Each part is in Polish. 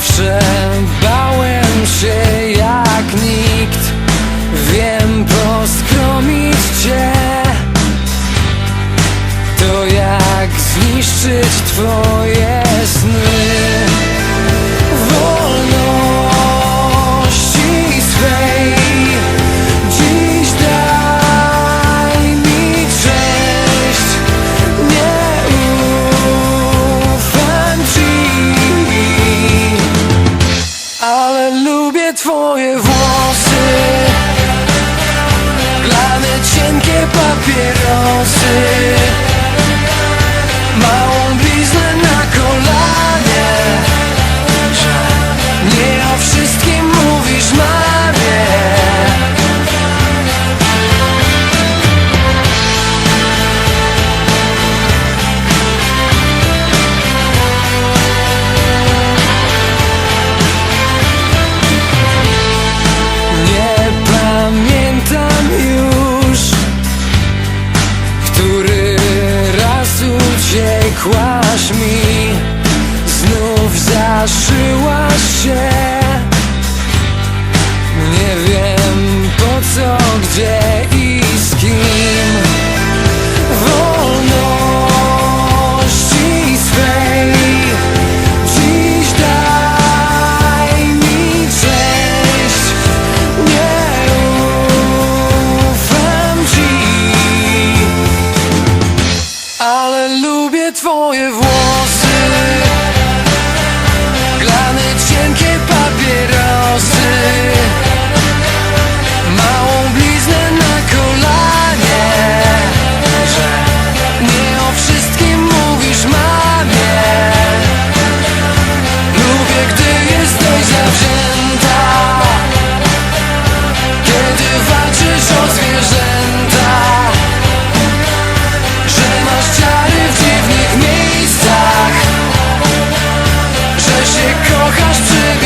zawsze bałem się jak nikt. Wiem poskromić cię. To jak zniszczyć twoje sny. uciekłaś mi Znów zaszyłaś się. Nie wiem po co, gdzie. twoje włosy.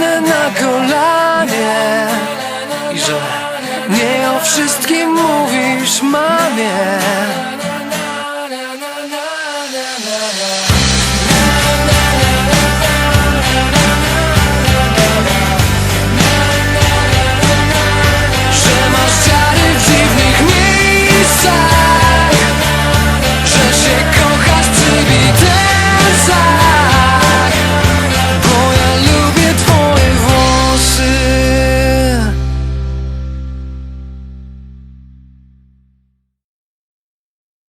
na kolanie. I że nie o wszystkim mówisz mamie. Że się kochasz przy widelcach